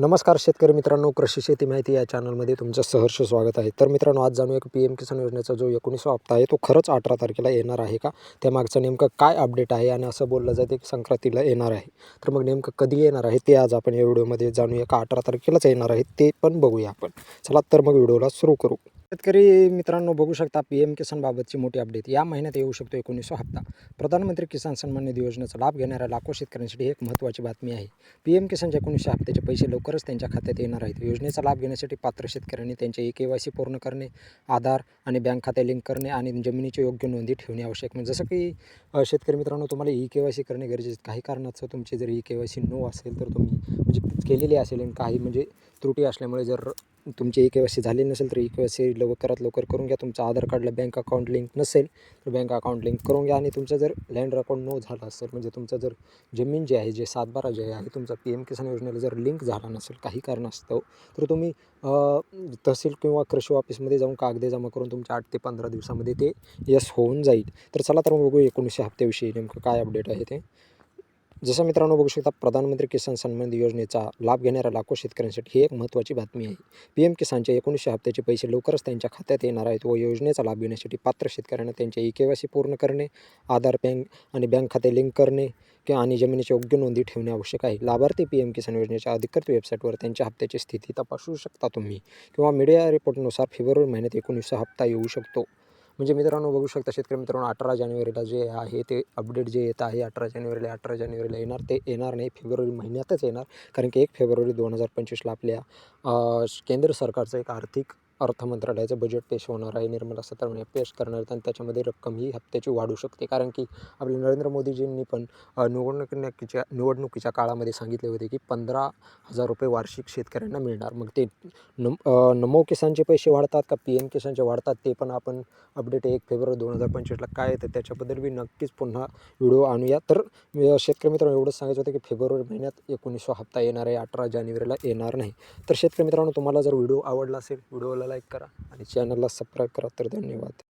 नमस्कार शेतकरी मित्रांनो कृषी शेती माहिती या चॅनलमध्ये तुमचं सहर्ष स्वागत आहे. तर मित्रांनो आज जाणूया की पी एम किसान योजनेचा जो एकोणीसवा हप्ता आहे तो खरंच अठरा तारखेला येणार आहे का? त्या मागचं नेमकं काय अपडेट आहे आणि असं बोललं जाते की संक्रांतीला येणार आहे. तर मग नेमकं कधी येणार आहे ते आज आपण या व्हिडिओमध्ये जाणूया का अठरा तारखेलाच येणार आहे ते पण बघूया आपण. चला तर मग व्हिडिओला सुरू करू. शेतकरी मित्रांनो बघू शकता पी एम किसानबाबतची मोठी अपडेट या महिन्यात येऊ शकतो एकोणीसवा हप्ता. प्रधानमंत्री किसान सन्मान निधी योजनेचा लाभ घेणाऱ्या लाखो शेतकऱ्यांसाठी एक महत्त्वाची बातमी आहे. पी एम किसानच्या एकोणीसशे हप्त्याचे पैसे लवकरच त्यांच्या खात्यात येणार आहेत. योजनेचा लाभ घेण्यासाठी पात्र शेतकऱ्यांनी त्यांचे ई के वाय सी पूर्ण करणे आधार आणि बँक खाते लिंक करणे आणि जमिनीची योग्य नोंदी ठेवणे आवश्यक म्हणजे जसं की शेतकरी मित्रांनो तुम्हाला ई के वाय सी करणे गरजेचे काही कारणाचं तुमची जर E K Y C no असेल तर तुम्ही म्हणजे केलेली असेल आणि काही म्हणजे त्रुटी असल्यामुळे जर तुमची ई के वाय सी झाली नसेल तर ई के वाय सी लवकरात लवकर करून घ्या. तुमचं आधार कार्डला बँक अकाउंट लिंक नसेल तर बँक अकाउंट लिंक करून घ्या. आणि तुमचं जर लँड अकाउंट नो झाला असेल म्हणजे तुमचं जर जमीन जे आहे जे सातबारा जे आहे तुमचा पी एम किसान योजनेला जर लिंक झाला नसेल काही कारणास्तव तर तुम्ही तहसील किंवा कृषी ऑफिसमध्ये जाऊन कागदे जमा करून तुमच्या आठ ते पंधरा दिवसामध्ये ते यस होऊन जाईल. तर चला तर मग बघू एकोणीसशे हप्त्याविषयी नेमकं काय अपडेट आहे ते. जसं मित्रांनो बघू शकता प्रधानमंत्री किसान सन्मान योजनेचा लाभ घेणाऱ्या लाखो शेतकऱ्यांसाठी ही एक महत्त्वाची बातमी आहे. पी एम किसानच्या एकोणीसशे हप्त्याचे पैसे लवकरच त्यांच्या खात्यात येणार आहेत व योजनेचा लाभ घेण्यासाठी पात्र शेतकऱ्यांना त्यांचे ई के वाय सी पूर्ण करणे आधार बँक आणि बँक खाते लिंक करणे किंवा आणि जमिनीची योग्य नोंदी ठेवणे आवश्यक आहे. लाभार्थी पी एम किसान योजनेच्या अधिकृत वेबसाईटवर त्यांच्या हप्त्याची स्थिती तपासू शकता तुम्ही किंवा मीडिया रिपोर्टनुसार फेब्रुवारी महिन्यात एकोणीसचा हप्ता येऊ शकतो. म्हणजे मित्रांनो बघू शकता शेतकरी मित्रांनो अठरा जानेवारीला जे आहे ते अपडेट जे येत आहे अठरा जानेवारीला अठरा जानेवारीला येणार ते येणार नाही फेब्रुवारी महिन्यातच येणार. कारण की एक फेब्रुवारी दोन हजार पंचवीसला आपल्या केंद्र सरकारचं एक आर्थिक अर्थ मंत्रालयाचं बजेट पेश होणार आहे. निर्मला सीतारामन पेश करणार आहेत आणि त्याच्यामध्ये रक्कम ही हप्त्याची वाढू शकते. कारण की आपले नरेंद्र मोदीजींनी पण निवडणुकीच्या निवडणुकीच्या काळामध्ये सांगितले होते की पंधरा हजार रुपये वार्षिक शेतकऱ्यांना मिळणार. मग ते नम नमो किसानचे पैसे वाढतात का? पी एम किसानचे वाढतात ते पण आपण अपडेट एक फेब्रुवारी दोन हजार पंचवीसला काय येतं त्याच्याबद्दल मी नक्कीच पुन्हा व्हिडिओ आणूया. तर शेतकरी मित्रांनो एवढंच सांगायचं होतं की फेब्रुवारी महिन्यात एकोणीसवा हप्ता येणार आहे. अठरा जानेवारीला येणार नाही. तर शेतकरी मित्रांनो तुम्हाला जर व्हिडिओ आवडला असेल व्हिडिओला लाईक करा आणि चॅनलला सबस्क्राईब करा तर धन्यवाद.